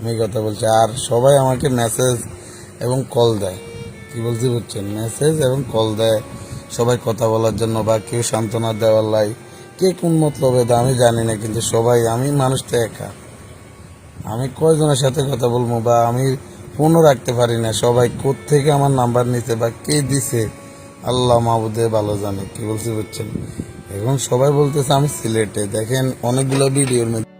আমি কথা বলছি আর সবাই আমাকে মেসেজ এবং কল দেয়। কি বলছি বুঝছেন? মেসেজ এবং কল দেয়। সবাই কথা বলার জন্য বা কেউ সান্ত্বনা দেওয়ার লাই, কে কোন মতলবে আমি জানি না, কিন্তু সবাই, আমি মানুষটা একা। আমি কয়জনের সাথে কথা বলব বা আমি ফোনও রাখতে পারি না, সবাই থেকে আমার নাম্বার নিতে বা কে দিছে, আল্লাহ মাহবুদে ভালো জানে। কি বলছি বুঝছেন? এখন সবাই বলতেছে আমি সিলেটে। দেখেন অনেকগুলো ভিডিওর মধ্যে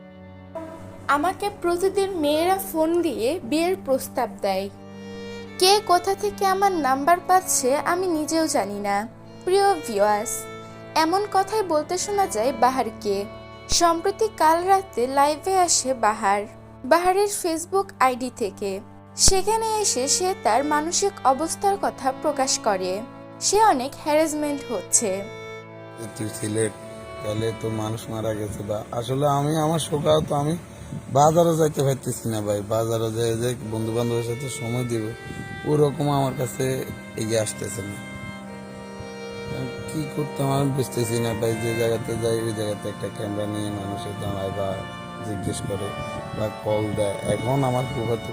আমাকে প্রতিদিন মেয়েরা ফোন দিয়ে বিয়ের প্রস্তাব দেয়। কে কোথা থেকে আমার নাম্বার পাচ্ছে আমি নিজেও জানি না। প্রিয় ভিউয়ার্স, এমন কথাই বলতে শোনা যায় বাহারকে। সম্প্রতি কাল রাতে লাইভে আসে বাহার, বাহারের ফেসবুক আইডি থেকে। সেখানে এসে সে তার মানসিক অবস্থার কথা প্রকাশ করে। সে অনেক হ্যারাসমেন্ট হচ্ছে। তুই সিলেট তাহলে তো মানুষ মারা গেছে বা। আসলে আমি, আমার শোকাও তো আমি বাজারও যাইতে পারতেছি না ভাই বাজারও যে যে বন্ধু বান্ধবের সাথে সময় দিব, ওরকম আমার কাছে এগিয়ে আসতেছে না। কি করতে আমার বুঝতেছি না ভাই, যে জায়গাতে যাই, ওই জায়গাতে একটা ক্যামেরা নিয়ে মানুষের দাঁড়ায় বা জিজ্ঞেস করে বা কল দেয়। এখন আমার প্রভাতে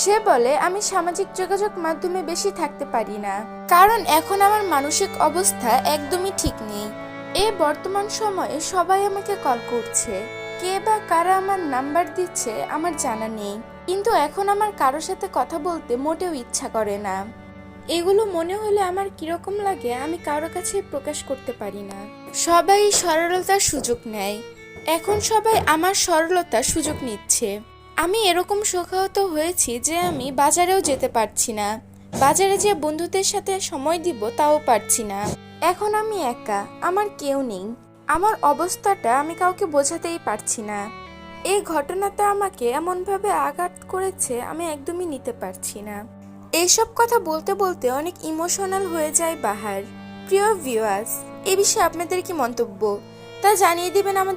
সে বলে, আমি সামাজিক যোগাযোগ মাধ্যমে বেশি থাকতে পারি না। কারণ এখন আমার মানসিক অবস্থা একদমই ঠিক নেই। এ বর্তমান সময়ে সবাই আমাকে কল করছে। কে বা কারা আমার নাম্বার দিচ্ছে আমার জানা নেই। কিন্তু এখন আমার কারোর সাথে কথা বলতে মোটেও ইচ্ছা করে না। এগুলো মনে হলে আমার কীরকম লাগে আমি কারও কাছে প্রকাশ করতে পারি না। সবাই সরলতার সুযোগ নেয়। এখন সবাই আমার সরলতার সুযোগ নিচ্ছে। আমি এরকম শোকাহত হয়েছি যে আমি বাজারেও যেতে পারছি না। বাজারে যে বন্ধুদের সাথে সময় দিব তাও পারছি না। এখন আমি একা, আমার কেউ নেই। আমার অবস্থাটা আমি কাউকে বোঝাতেই পারছি না। এই ঘটনাটা আমাকে এমনভাবে আঘাত করেছে আমি একদমই নিতে পারছি না। এইসব কথা বলতে বলতে অনেক ইমোশনাল হয়ে যায় বাহার। প্রিয় ভিউয়ার্স এ বিষয়ে আপনাদের কি মন্তব্য? তা জানিয়ে দিবেন আমাদের